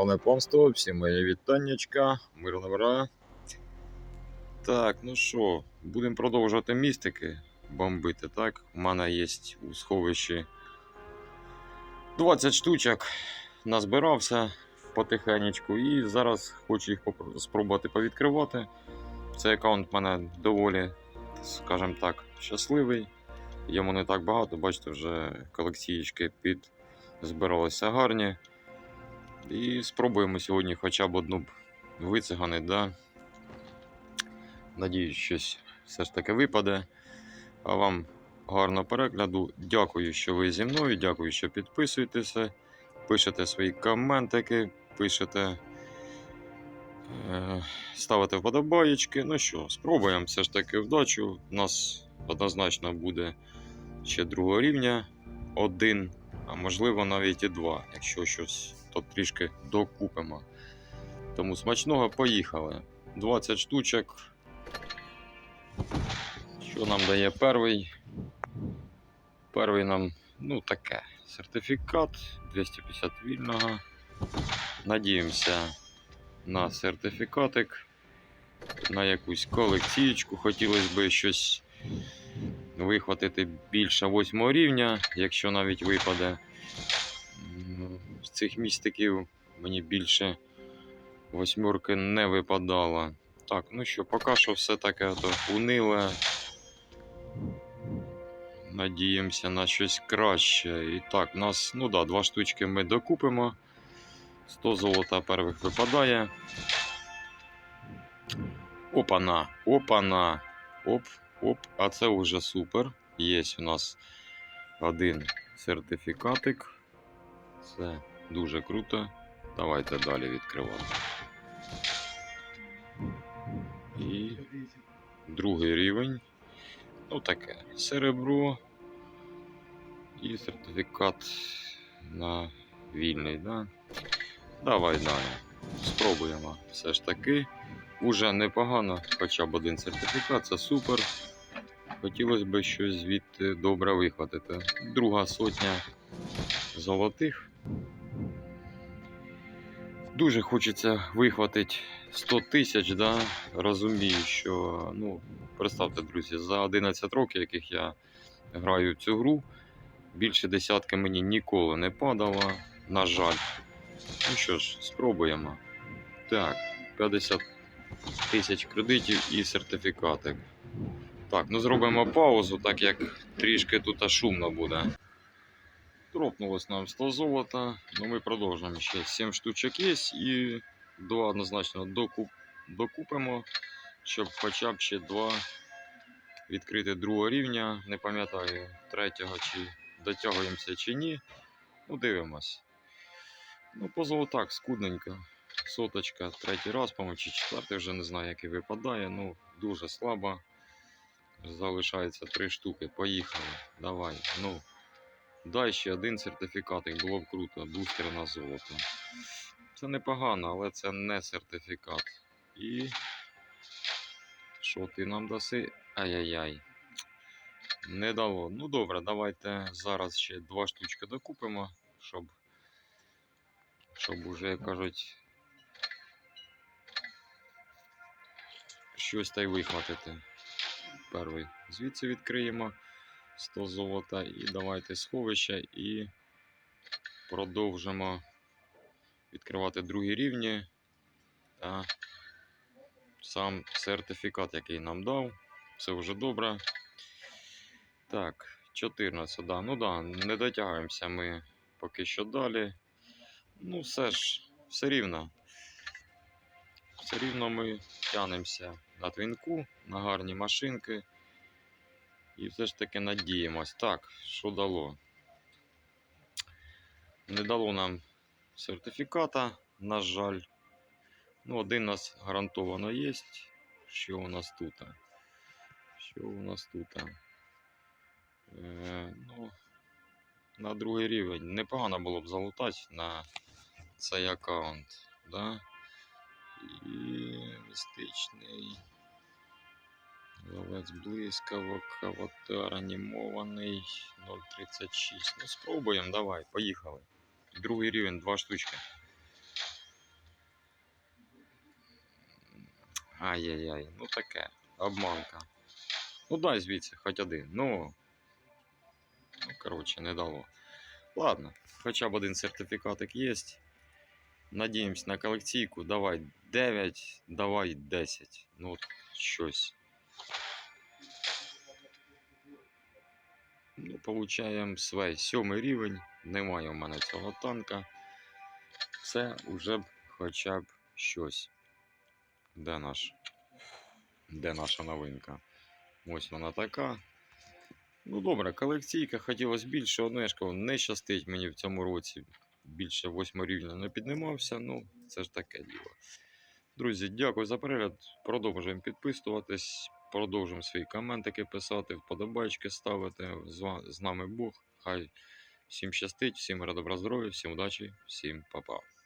Шановне панство, всі мої вітаннячка, мирно вра. Так, ну що, будемо продовжувати містики бомбити, так? У мене є у сховищі 20 штучок. Назбирався потихенечку і зараз хочу їх спробувати повідкривати. Цей аккаунт в мене доволі, скажімо так, щасливий. Йому не так багато, бачите, вже колекційки під збиралися гарні. І спробуємо сьогодні хоча б одну б вициганити, да? Надіюсь, щось все ж таки випаде. А вам гарного перегляду. Дякую, що ви зі мною. Дякую, що підписуєтеся, пишете свої коментики, пишете, е, ставите вподобаєчки. Ну що, спробуємо все ж таки вдачу. У нас однозначно буде ще другого рівня один, а можливо навіть і два, якщо щось то трішки докупимо. Тому смачного поїхали. 20 штучок. Що нам дає перший? Перший нам, ну таке, сертифікат 250 вільного. Надіємося на сертифікатик, на якусь колекційку. Хотілося б щось вихватити більше 8 рівня, якщо навіть випаде. З цих містиків мені більше восьмерки не випадало. Так, ну що, поки що все таке то униле. Надіємося на щось краще. І так, нас, ну да, два штучки ми докупимо. 100 золота первих випадає. Опана, опана. Оп, оп, а це вже супер. Є у нас один сертифікатик. Це дуже круто. Давайте далі відкривати. І другий рівень. Ну таке. Серебро. І сертифікат на вільний, да? Давай далі. Спробуємо. Все ж таки. Уже непогано, хоча б один сертифікат, це супер. Хотілося б щось звідти добре вихватити. Друга сотня золотих. Дуже хочеться вихватити 100 тисяч, да? розумію, що, ну, представте, друзі, за 11 років, яких я граю в цю гру, більше десятки мені ніколи не падало, на жаль. Ну що ж, спробуємо. Так, 50 тисяч кредитів і сертифікати. Так, ну зробимо паузу, так як трішки тут шумно буде. Дропнулось нам 100 золота, ну ми продовжуємо. Ще 7 штучок є і два однозначно докуп... докупимо, щоб хоча б ще два відкрити другого рівня. Не пам'ятаю третього, чи дотягуємося чи ні. Ну, дивимось. Ну, по золотах скудненько. Соточка третій раз, по-моєму, чи четвертий, вже не знаю, який випадає. Ну, дуже слабо. Залишається три штуки. Поїхали. Давай. Ну. Дай ще один сертифікат, було б круто. Бустер на золото. Це непогано, але це не сертифікат. І. Що ти нам даси? Ай-яй-яй. Не дало. Ну добре, давайте зараз ще два штучки докупимо, щоб. Щоб уже, як кажуть, щось та й вихватити. Перший звідси відкриємо 100 золота і давайте сховище і продовжимо відкривати другі рівні та сам сертифікат, який нам дав. Все вже добре. Так, 14, да. Ну да, не дотягаємося ми поки що далі. Ну, все ж, все рівно. Все рівно ми тянемося на твінку, на гарні машинки. І все ж таки надіємось. Так, що дало? Не дало нам сертифіката, на жаль. Ну, один у нас гарантовано є. Що у нас тут? Що у нас тут? Е, ну, на другий рівень. Непогано було б залутати на цей аккаунт. Да? І містичний. Ловець блискавок, аватар анімований 0,36. Ну, спробуємо, давай, поїхали. Другий рівень, два штучки. Ай-яй-яй, ну таке, обманка. Ну дай звідси, хоч один. Ну, ну коротше, не дало. Ладно, хоча б один сертифікатик є. Надіємось на колекційку. Давай 9, давай 10. Ну, от щось. Ну, получаємо свій сьомий рівень. Немає у мене цього танка. Це вже б хоча б щось. Де наш? Де наша новинка? Ось вона така. Ну добре, колекційка хотілося більше, одне ж кажу, не щастить мені в цьому році. Більше восьмого рівня не піднімався, ну це ж таке діло. Друзі, дякую за перегляд. Продовжуємо підписуватись, продовжуємо свої коментики писати, вподобайки ставити. З, нами Бог. Хай всім щастить, всім добра здоров'я, всім удачі, всім па-па.